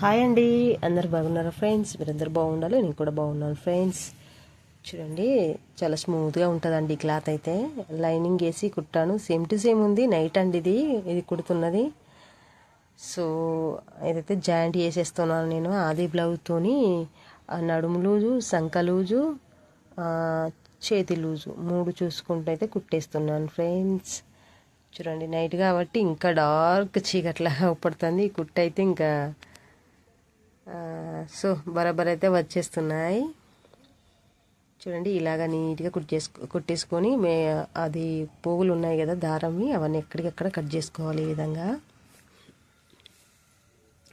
Hi అండి. అందరు బాగున్నారా ఫ్రెండ్స్ మీరందరూ బాగుండాలి? నేను కూడా బాగున్నాను ఫ్రెండ్స్ చూడండి చాలా స్మూత్గా ఉంటుందండి క్లాత్ అయితే. లైనింగ్ వేసి కుట్టాను. సేమ్ టు సేమ్ ఉంది. నైట్ అండి ఇది. ఇది కుడుతున్నది. సో ఏదైతే జాయింట్ వేసేస్తున్నాను నేను ఆది బ్లౌజ్తోని నడుము లూజు సంక లూజు చేతి లూజు మూడు చూసుకుంటూ అయితే కుట్టేస్తున్నాను ఫ్రెండ్స్ చూడండి నైట్ కాబట్టి ఇంకా డార్క్ చీకట్లాగా పడుతుంది. కుట్టయితే ఇంకా సో బరాబర్ అయితే వచ్చేస్తున్నాయి. చూడండి ఇలాగ నీట్గా కుట్టేసుకో కుట్టేసుకొని మే అది పోగులు ఉన్నాయి కదా దారంవి అవన్నీ ఎక్కడికక్కడ కట్ చేసుకోవాలి ఈ విధంగా.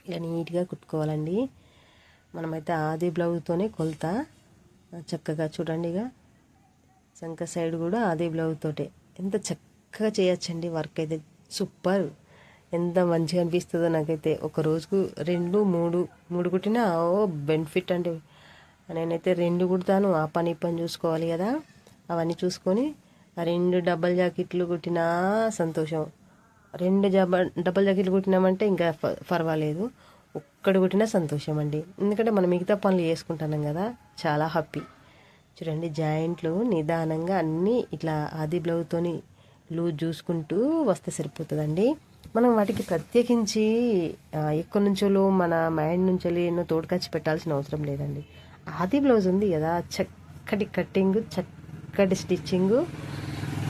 ఇలా నీట్గా కుట్టుకోవాలండి. మనమైతే ఆది బ్లౌజ్తోనే కొలత. చక్కగా చూడండి ఇక. సంక సైడ్ కూడా ఆది బ్లౌజ్ తోటే ఎంత చక్కగా చేయొచ్చండి వర్క్ అయితే. సూపర్. ఎంత మంచిగా అనిపిస్తుందో నాకైతే ఒక రోజుకు రెండు మూడు మూడు కుట్టినా ఓ బెనిఫిట్ అంటే నేనైతే రెండు కుడతాను. ఆ పని ఈ పని చూసుకోవాలి కదా. అవన్నీ చూసుకొని ఆ రెండు డబల్ జాకెట్లు కుట్టినా సంతోషం. రెండు జబ డబల్ జాకెట్లు కుట్టినామంటే ఇంకా పర్వాలేదు. ఒక్కడు కుట్టినా సంతోషం అండి. ఎందుకంటే మనం మిగతా పనులు చేసుకుంటున్నాం కదా. చాలా హ్యాపీ చూడండి జాయింట్లు నిదానంగా అన్నీ ఇట్లా ఆది బ్లౌజ్తోని లూజ్ చూసుకుంటూ వస్తే సరిపోతుందండి. మనం వాటికి ప్రత్యేకించి ఎక్కడి నుంచో మన మైండ్ నుంచి ఎన్నో తోడుకొచ్చి పెట్టాల్సిన అవసరం లేదండి. ఆది బ్లౌజ్ ఉంది కదా చక్కటి కట్టింగ్ చక్కటి స్టిచ్చింగ్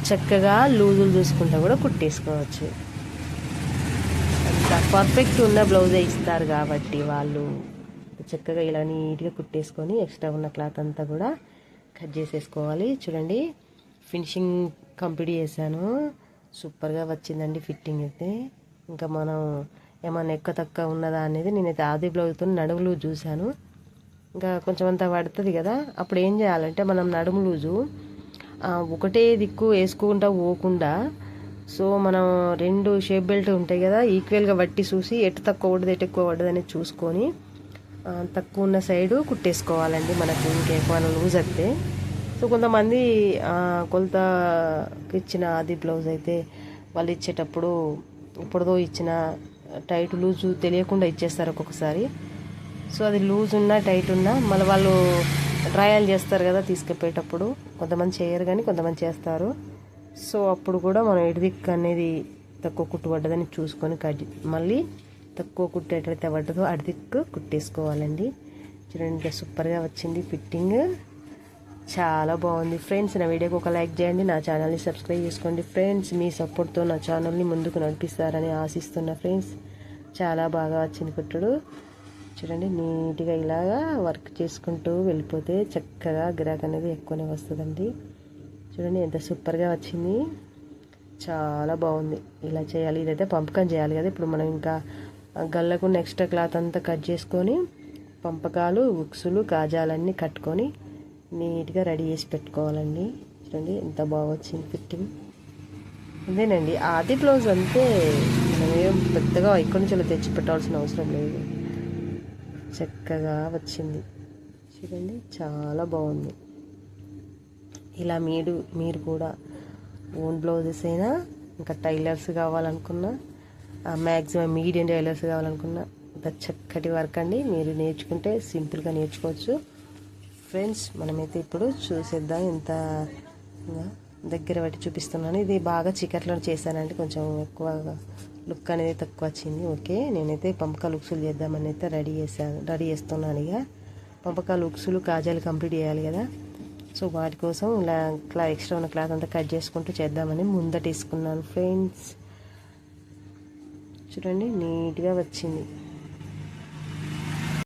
చక్కగా లూజులు చూసుకుంటా కూడా కుట్టేసుకోవచ్చు. పర్ఫెక్ట్ ఉన్న బ్లౌజే ఇస్తారు కాబట్టి వాళ్ళు. చక్కగా ఇలా నీట్గా కుట్టేసుకొని ఎక్స్ట్రా ఉన్న క్లాత్ అంతా కూడా కట్ చేసేసుకోవాలి. చూడండి ఫినిషింగ్ కంప్లీట్ చేశాను. సూపర్గా వచ్చిందండి ఫిట్టింగ్ అయితే. ఇంకా మనం ఏమైనా ఎక్కువ తక్కువ ఉన్నదా అనేది నేనైతే ఆది బ్లౌజ్తో నడుములు చూశాను. ఇంకా కొంచెం అంతా పడుతుంది కదా. అప్పుడు ఏం చేయాలంటే మనం నడుము లూజు ఒకటే దిక్కు వేసుకుంటా పోకుండా సో మనం రెండు షేప్ బెల్ట్ ఉంటాయి కదా ఈక్వల్గా బట్టి చూసి ఎటు తక్కువ పడదు ఎటు ఎక్కువ పడ్డది అనేది చూసుకొని తక్కువ ఉన్న సైడు కుట్టేసుకోవాలండి మనకు ఇంకెక్కువ లూజ్ అయితే. సో కొంతమంది కొలతకి ఇచ్చిన అది బ్లౌజ్ అయితే వాళ్ళు ఇచ్చేటప్పుడు ఇప్పుడుదో ఇచ్చిన టైట్ లూజు తెలియకుండా ఇచ్చేస్తారు ఒక్కొక్కసారి. సో అది లూజ్ ఉన్నా టైట్ ఉన్నా మళ్ళీ వాళ్ళు ట్రయల్ చేస్తారు కదా తీసుకుపోయేటప్పుడు. కొంతమంది చేయరు కానీ కొంతమంది చేస్తారు. సో అప్పుడు కూడా మనం ఎడిదిక్ అనేది తక్కువ కుట్టు పడ్డదని చూసుకొని కట్ మళ్ళీ తక్కువ కుట్టు ఎట్లయితే పడ్డదో అడిదిక్కు కుట్టేసుకోవాలండి. చూడండి సూపర్గా వచ్చింది ఫిట్టింగ్. చాలా బాగుంది. ఫ్రెండ్స్ నా వీడియోకి ఒక లైక్ చేయండి. నా ఛానల్ని సబ్స్క్రైబ్ చేసుకోండి. ఫ్రెండ్స్ మీ సపోర్ట్తో నా ఛానల్ని ముందుకు నడిపిస్తారని ఆశిస్తున్నా ఫ్రెండ్స్ చాలా బాగా వచ్చింది కుట్టుడు చూడండి నీట్గా ఇలాగా వర్క్ చేసుకుంటూ వెళ్ళిపోతే చక్కగా గిరాక్ అనేది ఎక్కువనే వస్తుందండి. చూడండి ఎంత సూపర్గా వచ్చింది. చాలా బాగుంది. ఇలా చేయాలి ఇదైతే పంపకం చేయాలి కదా. ఇప్పుడు మనం ఇంకా గల్లకు నెక్స్ట్ క్లాత్ అంతా కట్ చేసుకొని పంపకాలు ఉక్సులు కాజాలన్నీ కట్టుకొని నీట్గా రెడీ చేసి పెట్టుకోవాలండి. చూడండి ఎంత బాగా వచ్చింది ఫిట్టింగ్. అదేనండి ఆది బ్లౌజ్ అంతే. మనమేం పెద్దగా ఇక్కడి నుంచి తెచ్చి పెట్టాల్సిన అవసరం లేదు. చక్కగా వచ్చింది. చూడండి చాలా బాగుంది. ఇలా మీరు మీరు కూడా ఓన్ బ్లౌజెస్ అయినా ఇంకా టైలర్స్ కావాలనుకున్నా మ్యాక్సిమం మీడియం టైలర్స్ కావాలనుకున్నా ఇంత చక్కటి వర్క్ అండి. మీరు నేర్చుకుంటే సింపుల్గా నేర్చుకోవచ్చు. ఫ్రెండ్స్ మనమైతే ఇప్పుడు చూసేద్దాం ఎంత దగ్గర పెట్టి చూపిస్తున్నాను. ఇది బాగా చికెట్లో చేశానంటే కొంచెం ఎక్కువ లుక్ అనేది తక్కువ వచ్చింది. ఓకే నేనైతే పంపక లుక్సులు చేద్దామని అయితే రెడీ చేశాను రెడీ చేస్తున్నాను ఇక. పంపక లుక్సులు కాజాలు కంప్లీట్ చేయాలి కదా. సో వాటి కోసం ఇలా క్లా ఎక్స్ట్రా ఉన్న క్లాత్ అంతా కట్ చేసుకుంటూ చేద్దామని ముందట వేసుకున్నాను ఫ్రెండ్స్. చూడండి నీట్గా వచ్చింది.